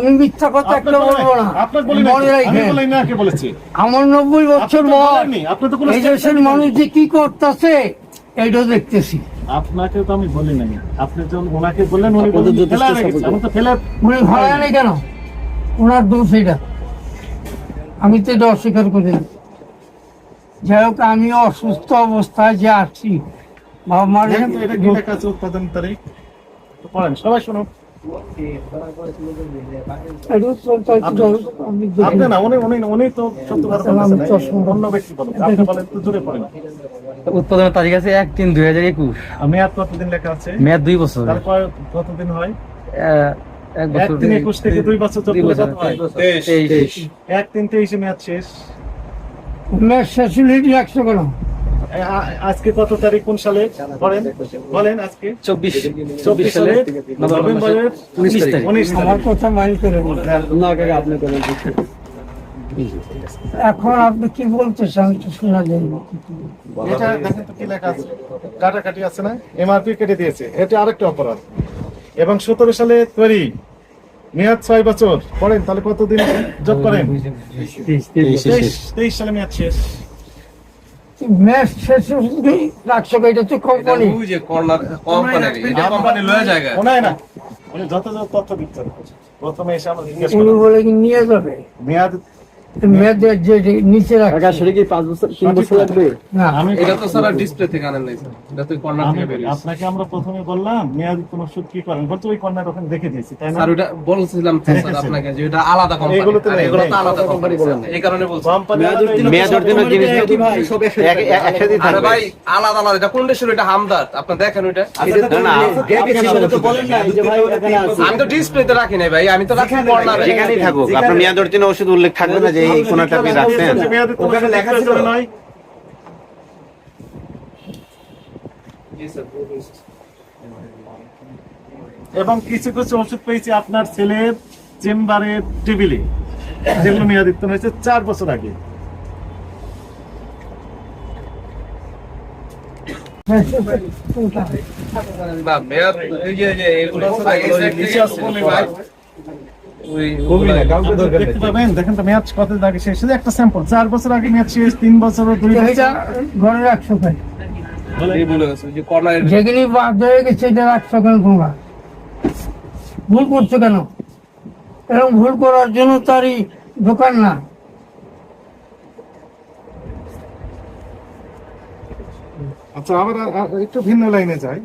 আমি মিথ্যা কথা একটা বলব না। মনে নাকি? আমি রাখেন বলি না কে বলেছি। আমার নব্বই বছর তো বয়স বলেননি, আপনি তো কোনো এই দেশের মানুষ যে কি করতেছে এইটা দেখতেছি। আপনাকে তো আমি বলি নাই। আপনি যখন ওনাকে বললেন উনি বললেন ফেলা রেখেছে। আমি তো ফেলা উনি ভাড়া নেই কেন? ওনার দোষ এটা আমি তো এটা অস্বীকার করি না। যাই হোক আমি অসুস্থ অবস্থায় যে আসছি বাবা মার উৎপাদন তারিখ। সবাই শুনুন। একটু চলতে একটু আমি দেখি। আপনি না উনি উনি উনি তো সত্য কথা আমি বলতেছেন তো শুনব। অন্য ব্যক্তি বলেন আপনি বলেন তো জোরে পড়েন উৎপাদনের তারিখ আছে এক তিন দুই হাজার একুশ। মেয়াদ কতদিন লেখা আছে? মেয়াদ দুই বছর। তারপর কতদিন হয়? এক বছর তিন একুশ থেকে দুই বছর চোদ্দ বছর, এক তিন তেইশে মেয়াদ শেষ। ফ্যাসিলিটি একশো আ- আজকে কত তারিখ? কোন সালে? বলেন। বলেন আজকে। চব্বিশ। চব্বিশ সালে নভেম্বরের উনিশ তারিখ। উনিশ আমার কথা মাইন্ড করে এখন আপনি কি বলতেছেন আমি তো শোনা যায়। এটা দেখেন তো কি লেখা আছে। কাটাকাটি আছে না? এমআরপি কেটে দিয়েছে। এটা আরেকটা অপরাধ। এবং সতেরো সালে তৈরি। মেয়াদ ছয় বছর। পড়েন তাহলে কতদিন? যোগ করেন। তেইশ সালে মেয়াদ শেষ। এটা তো কোম্পানি যে কর্নার কোম্পানি এটা কোম্পানি লয়ে জায়গা ওনায় না। উনি যত যত তথ্য দিচ্ছেন প্রথমে এসে আমরা জিজ্ঞেস করলাম বলে কি নিয়ে যাবে? মেয়াদ মেয়েদের যে না। আমি এটা তো সারা ডিসপ্লে থেকে আনেন নাই স্যার। এটা তো কর্নার থেকে বেরিয়েছে। আপনাকে আমরা প্রথমে বললাম মেয়াদ কোন ওষুধ কি করেন? বলতে ওই কর্নার ওখানে দেখে দিয়েছি তাই না? স্যার ওটা বলছিলাম স্যার আপনাকে যে এটা আলাদা কোম্পানি এগুলো তো এগুলো তো আলাদা কোম্পানি এই কারণে বলছি। কোম্পানি মেয়াদ উত্তীর্ণ জিনিসগুলো এক- এক- একসাথেই আরে থাকবে। ভাই আলাদা আলাদা এটা কোন দেশের? এটা হামদার্দ। আপনি দেখেন ওইটা। না, না, আমি তো ডিসপ্লেতে রাখি নাই ভাই আমি তো রাখি কর্নারে যেখানেই থাকুক আপনার মেয়াদ উত্তীর্ণ ওষুধ উল্লেখ থাকবে না যে এই কোনটা আপনি রাখছেন? ওখানে লেখা ছিল নয়। এবং কিছু কিছু ওষুধ পেয়েছি আপনার ছেলের চেম্বারের টেবিলে যেগুলো মেয়াদিত্ব হয়েছে চার বছর আগে। মেয়াদ এই যে এই যে এগুলো দেখেন তো মেয়াদ কত আগে শেষ একটা স্যাম্পল চার বছর আগে মেয়াদ শেষ তিন বছর দুই ঘরে রাখছো কেন এই বলে গেছে যে কর্নারের যেখানে বাদ হয়ে গেছে এটা রাখছো কেন তোমরা? ভুল করছ কেন? এরকম ভুল করার জন্য তারই দোকান না। আচ্ছা আবার একটু ভিন্ন লাইনে যাই।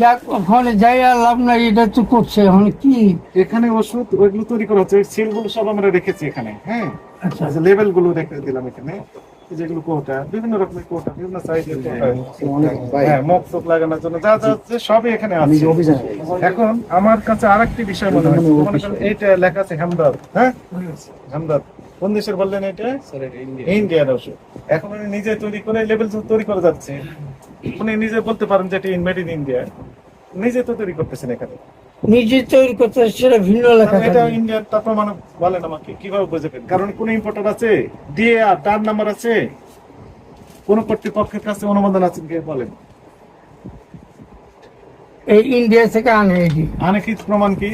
যাক ওখানে যাই আর লাভ নাই এটা তো করছে। এখন কি? এখানে ওষুধ ওইগুলো তৈরি করা হচ্ছে। সিলগুলো সব আমরা রেখেছি এখানে হ্যাঁ? আচ্ছা। লেভেলগুলো রেখে দিলাম এখানে। যেগুলো কোটা বিভিন্ন রকমের কোটা বিভিন্ন সাইজের হ্যাঁ মুখ চোখ লাগানোর জন্য যা যা হচ্ছে সবই এখানে আছে। এখন আমার কাছে আরেকটি বিষয় মনে হয় মনে করেন এইটা লেখা আছে হেমদাদ হ্যাঁ? হেমদাদ। কোন দেশের বললেন এটা? ইন্ডিয়ার। ওষুধ। এখন উনি নিজে তৈরি করে লেভেল তৈরি করে যাচ্ছে। উনি নিজে বলতে পারেন যে এটা মেড ইন ইন্ডিয়া নিজে তো তৈরি করতেছেন এখানে। নিজে তৈরি করতে সেটা ভিন্ন লেখা এটা ইন্ডিয়ার তার প্রমাণ বলেন আমাকে কীভাবে বুঝবেন কারণ কোন ইম্পোর্টার আছে? ডিএআর তার নাম্বার আছে? কোন কর্তৃপক্ষের কাছে অনুমোদন আছে কি বলেন? এই ইন্ডিয়া থেকে আনে এটি। আনে কি প্রমাণ কি?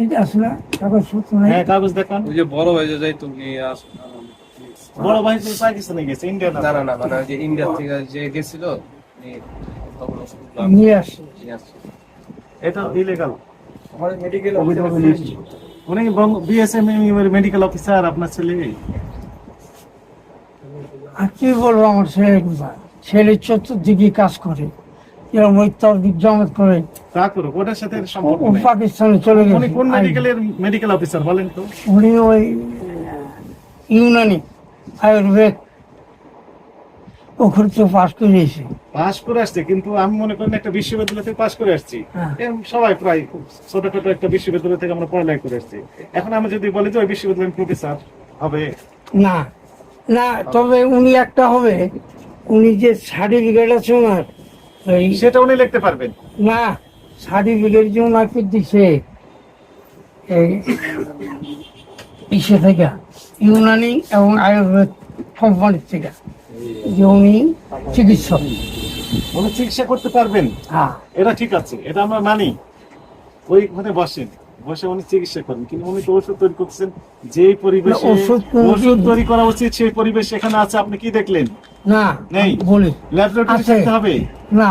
এটা আসলে কাগজ সূত্র নেই। হ্যাঁ কাগজ দেখান। ওই যে বড় হয়ে যায় তো কি আস বড় ভাই তো পাকিস্তানে গেছে ইন্ডিয়া না না না মানে যে ইন্ডিয়া থেকে যে গেছিল নিয়ে আসছে। এটা ইলিগাল উনি বিএসএম মেডিকেল অফিসার আপনার ছেলে? আর কি বলব আমার ছেলে ছেলে চতুর্দিকে কাজ করে এরকম ঐত্যাদিক জমত করে। তা করুক ওটার সাথে সম্পর্ক পাকিস্তানে চলে উনি কোন মেডিকেলের মেডিকেল অফিসার বলেন তো? উনি ওই ইউনানি। আয়ুর্বেদ ওখানে তো পাশ করে এসে পাশ করে আসছে কিন্তু আমি মনে করেন একটা বিশ্ববিদ্যালয় থেকে পাশ করে আসছি হ্যাঁ। সবাই প্রায় খুব ছোটখাটো একটা বিশ্ববিদ্যালয় থেকে আমরা পড়ালেখা করে আসছি এখন আমি যদি বলি যে ওই বিশ্ববিদ্যালয়ের প্রফেসর হবে না না তবে উনি একটা হবে উনি যে সার্টিফিকেট আছে ওনার সেটা উনি লিখতে পারবেন না সার্টিফিকেট যে ওনাকে দিছে এই ইসে থেকে ইউনানি এবং আয়ুর্বেদ কোম্পানির থেকে যে উনি চিকিৎসক। উনি চিকিৎসা করতে পারবেন? হ্যাঁ। এটা ঠিক আছে এটা আমরা মানি। ওইখানে বসেন বসে উনি চিকিৎসা করেন। কিন্তু উনি তো ওষুধ তৈরি করছেন যে পরিবেশে ওষুধ তৈরি করা উচিত সেই পরিবেশ এখানে আছে আপনি কি দেখলেন? না নেই। বলি। ল্যাবরেটরি। থাকতে হবে? না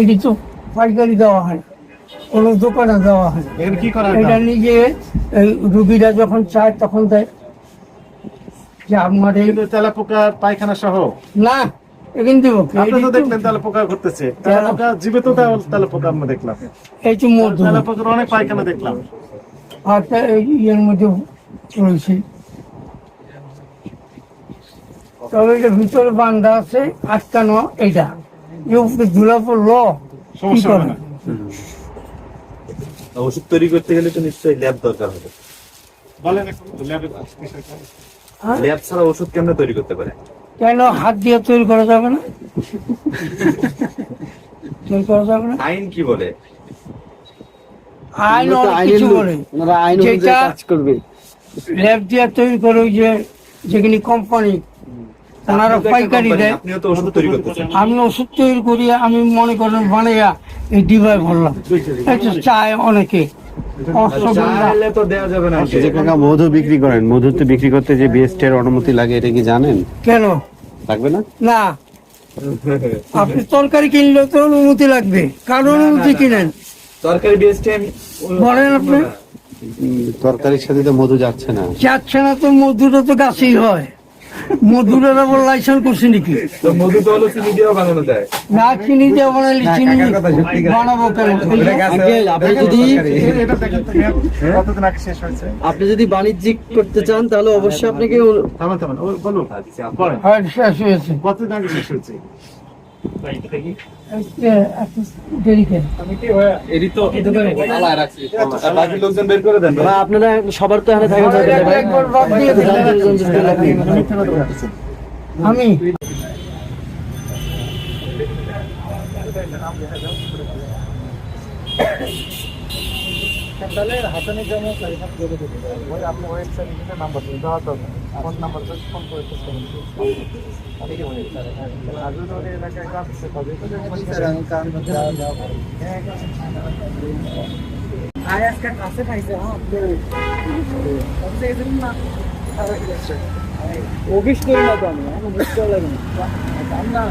এটি তো পাইকারি দেওয়া হয়। কোনো দোকানে দেওয়া হয়। এখানে কি করা এটা নিজে রুগীরা যখন চায় তখন দেয়। যে আমার এই কিন্তু তেলাপোকার পায়খানা সহ? না এখান আপনি তো দেখলেন তেলাপোকা ঘুরতেছে। তেলাপোকা জীবিত তেল- তেলাপোকা আমরা দেখলাম। এই তো মধু। তেলাপোকার অনেক পায়খানা দেখলাম। আর তা মধ্যে রয়েছে। তবে এটা ভিতরে বান্ধা আছে আটকানো এটা এই ধুলা পড়ল সমস্যা হবে না। ওষুধ তৈরি করতে গেলে তো নিশ্চয়ই ল্যাব দরকার হবে। বলেন ল্যাবে হ্যাঁ? ল্যাব ছাড়া ওষুধ কেমনে তৈরি করতে পারে? কেন? হাত দিয়ে তৈরি করা যাবে না? তৈরি করা যাবে না? আইন কি বলে? আইন অনেক কিছু বলে। যেটা ল্যাব দিয়ে তৈরি করে ওই যে যেখানে কোম্পানি ওনারা আপনি তো একটা পাইকারি দেয়। ওষুধ তৈরি আমি ওষুধ তৈরি করি আমি মনে করেন বানাইয়া এই ডিবায় ভরলাম। চায় অনেকে। অশ্বগন্ধা চাইলে তো দেওয়া যাবে না যে কাকা মধু বিক্রি করেন। মধু তো বিক্রি করতে যে বিএসটি এর অনুমতি লাগে এটা কি জানেন? কেন? লাগবে না? না। আপনি তরকারি কিনলে তো অনুমতি লাগবে। কারণ অনুমতি কিনেন। বলেন আপনি। তরকারির সাথে তো মধু যাচ্ছে না। যাচ্ছে না তো মধুটা তো গাছেই হয়। মধুরের আবার লাইসেন্স করছে নাকি? মধু তো হলো চিনি দিয়ে বানানো যায়। না চিনি দিয়ে বানালে চিনি বানাবো কেন আপনি যদি আপনি যদি বাণিজ্যিক করতে চান তাহলে অবশ্যই আপনাকে থামান থামান বলুন। শেষ হয়েছে। কতদিন আগে শেষ হয়েছে? আপনারা সবার তো এখানে যাবে না ভাই। একবার বাদ দিয়ে দিন। মিথ্যা কথা বলতেছেন। আমি তাহলে হাসানি জমা ওই আপনি ওয়েবসাইট থেকে নাম্বার দিন দেওয়া তো ফোন নাম্বার ফোন করে চেক করুন হাজুর এলাকায় কাজ আছে। কবে অফিস করি না তো আমি আমার বুঝতে লাগে না।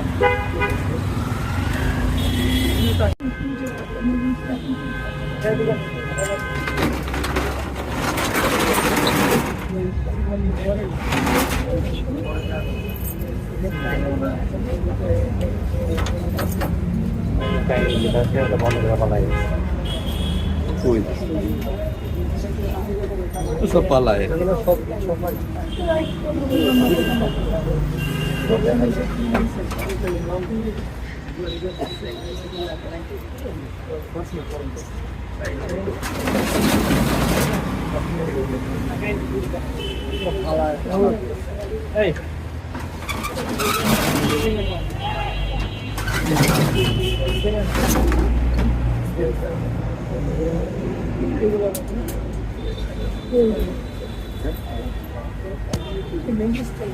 সব পালায় Thank you. Ei. Bem distante.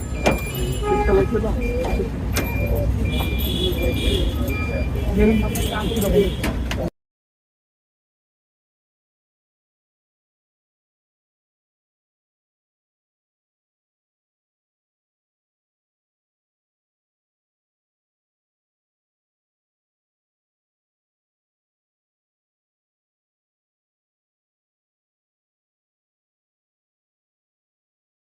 얘는 딱 들어가니까.